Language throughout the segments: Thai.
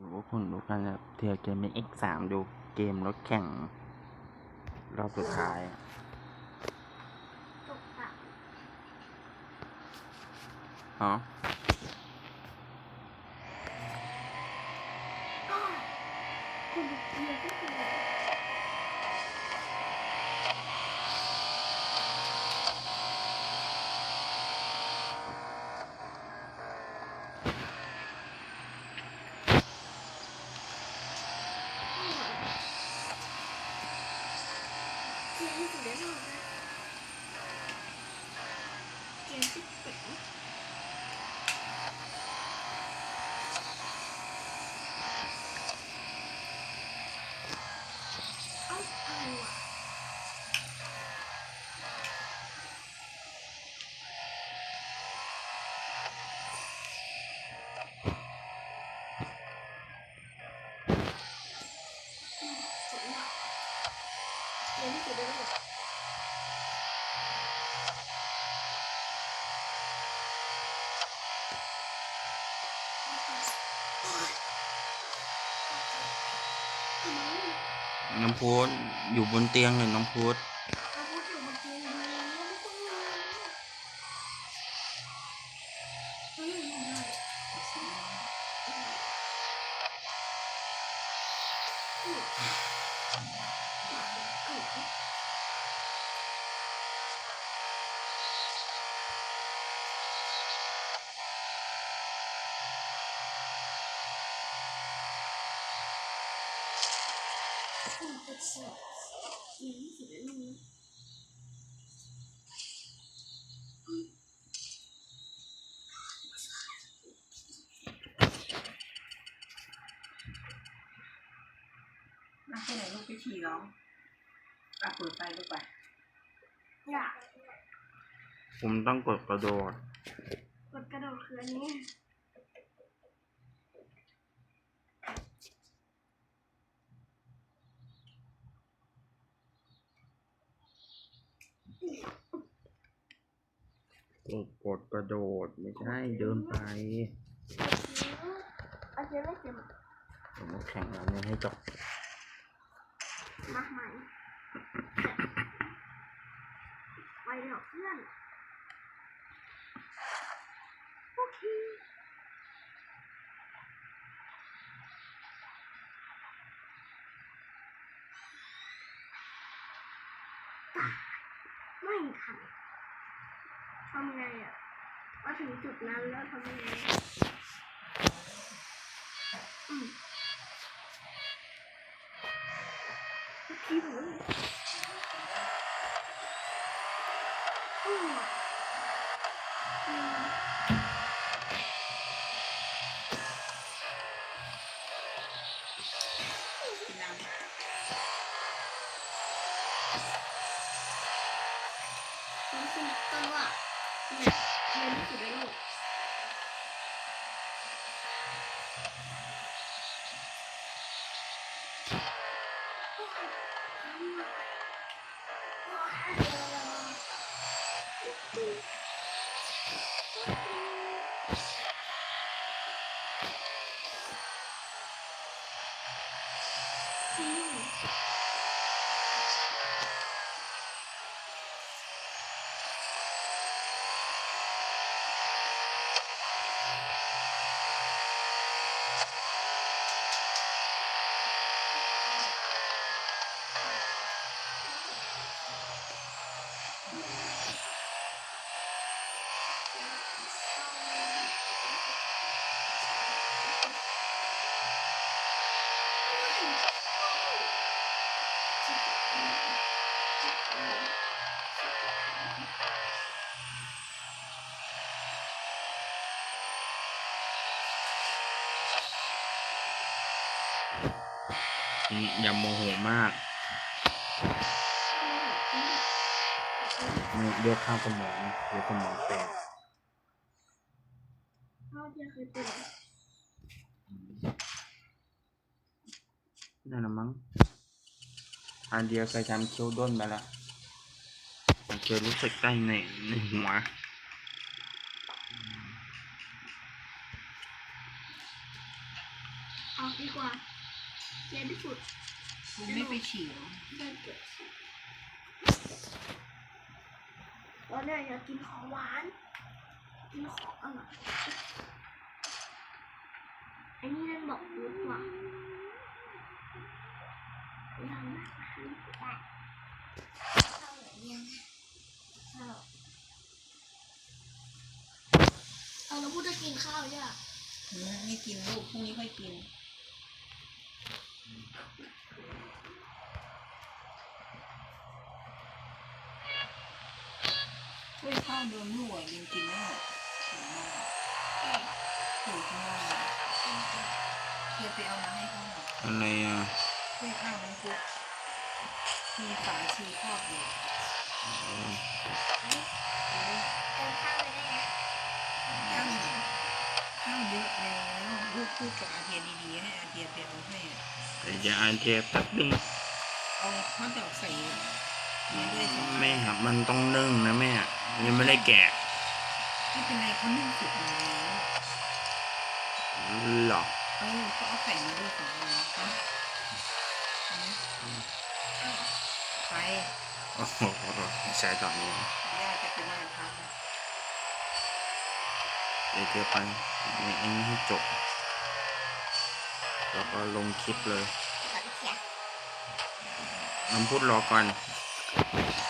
โอ้โหคนลุกกันแบบเทียเกมเป็น X3 ดูเกมรถแข่ง รอบสุดท้ายอะตกปะฮะก็คุณเดียวก็คือ กี น้องพูดอยู่บนเตียงเลยน้องพูดเราพูดอยู่บนเตียงดีไม่ต้องมาเฮ้ยไม่ได้เป็นสด ยังไม่สุดเลยนะนั่งไปไหนลูกไปฉี่ร้องอะเปิดไฟลูกไปอยากผมต้องกดกระโดด กดกระโดดคืออันนี้ กดกดกระโดดไม่ใช่เดินไปอาเจไม่เต็มผมมาแข่งอันนี้ให้จบมาใหม่ไปเถอะเพื่อนโอเค ไม่ทันทำไงอะมาถึงจุดนั้นแล้วทำไงอืมโอเคผมอืม อื อืมอย่าโมโหมากมันเลือดข้างสมองเลือดสมองแตกพ่อที่เคยเป็นนั่นนะมั้งอันเดียวเคยทำคิ้วด้นไปแล้วผมเคยรู้สึกได้ในในหัวอ๋ออกดีกว่า เย็นที่สุดคุณไม่ไปฉี่เหรอได้เกิดตอนนี้อยากกินของหวาน กินของอร่อยอันนี้นั่นบอกรู้ว่ายังไม่ทันได้เอาอย่างนี้นะเอาเอาแล้วพูดจะกินข้าวใช่ไหมอืมไม่กินลูกพรุ่งนี้ค่อยกิน เฮ้ยข้าวโดนลูกอะยังกินไม่หมดถูกมากเคยไปเอามาให้เขาหน่อยอะไรอะเฮ้ยข้าวน้ำซุปมีฝาชีครอบอยู่เติมข้าวเลยได้ไหมข้าวข้าวเยอะแล้ว ลูกพูดกับอาเทียดีๆให้อาเทียไปเอาให้อะแต่จะอ่านเทปแป๊บนึงเอาข้าวดอกใส่มาด้วยสองอันแม่ครับมันต้องนึ่งนะแม่ยังไม่ได้แกะไม่เป็นไรเขานึ่งสุกมาแล้วหรอเออก็เอาไข่มาด้วยสองอันนะเอาไหมไปโอ้โหใช้ตอนนี้ย่าจะไปไหว้พระนะเดี๋ยวเดี๋ยวไปในอันนี้ให้จบ แล้วก็ลงคลิปเลยขอเขียนน้ำพูดรอก่อนโอเคมัน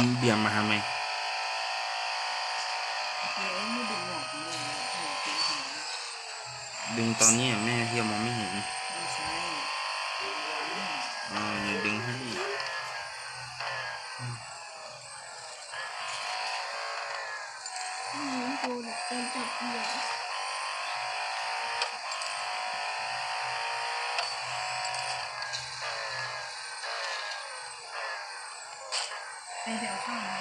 อมเบียมมาทำไมดึงตอนนี้แม่เฮียมองไม่เห็น ไปไปเอาข้าวมา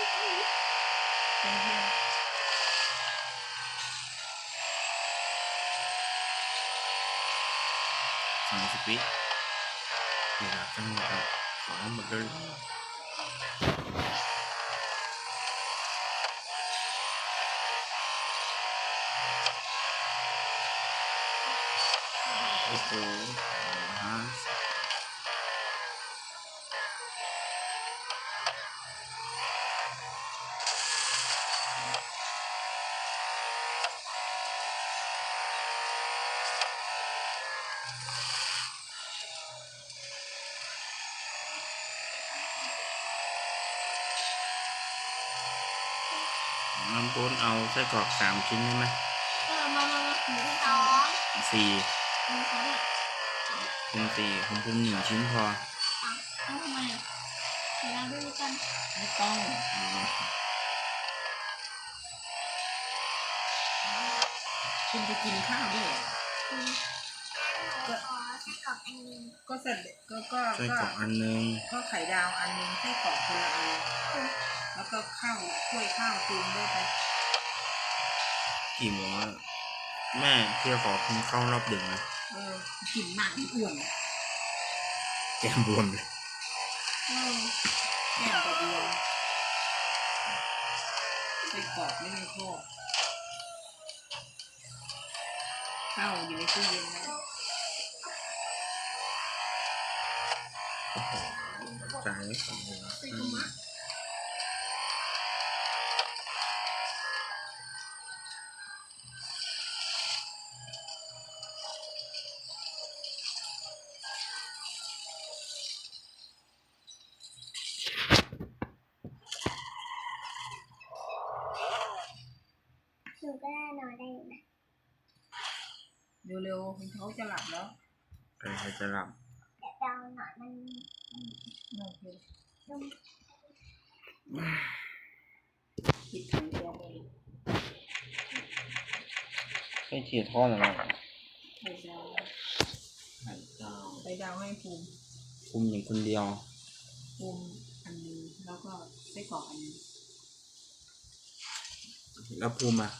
ไปเยี่ยมสา มสิบวิเวลาจังหวะขอหมดเลยโอ้โหฮะน้ำปุ้นเอาไส้กรอกสามชิ้นใช่ไหมเออมามามาหมูสองสี่หมูสองเนี่ยเป็นสี่ของปุ้มหนึ่งชิ้นพออะเอาทำไมอะเดี๋ยวเราดูกันไม่ต้องอืมคุณจะกินข้าวด้วยเหรออืมก็ขอไส้กรอกอันนึงก็เสร็จก็ก็ไส้ก็กรอกอันหนึงก็ไข่ดาวอันหนึงไส้กรอกคนละอัน แล้วก็ข้าวถ้วยข้าวปรุงด้วยไปกี่โมงแล้วแม่เที่ยวขอกินข้าวรอบดึกนะเออกินมากที่อ้วนแกมบวมเลยเออแก้มกระบวมไส้กรอกไม่มีข้อข้าวอยู่ในตู้เย็นนะใจของหัวใส่อืกระม เร็วๆคุณเขาจะหลับแล้วใครใครจะหลับแต่เราหนอนมันโอเคนุ่มคิดถึงตัวเองไม่เทียทอดอะไรไข่ดาวไข่ดาวไข่ดาวให้ภูมิคุมอย่างคนเดียวภูมิอันหนึงแล้วก็ไส้กรอกอันหนึงแล้วภูมิอะ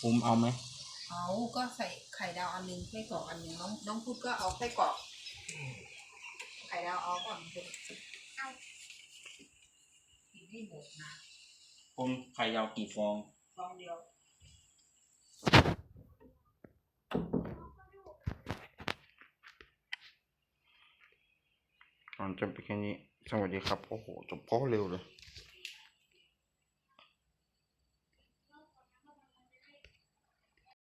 ภูมิเอาไหม เอาก็ใส่ไข่ดาวอันหนึงไส้กรอกอันหนึงน้องน้องพูดก็เอาไส้กรอกไข่ดาวเอาก่อนคุณเอากินให้หมดนะภูมิไข่ยาวกี่ฟองฟองเดียวตอนจบไปแค่นี้ สวัสดีครับ โอ้โห จบโคตรเร็วเลย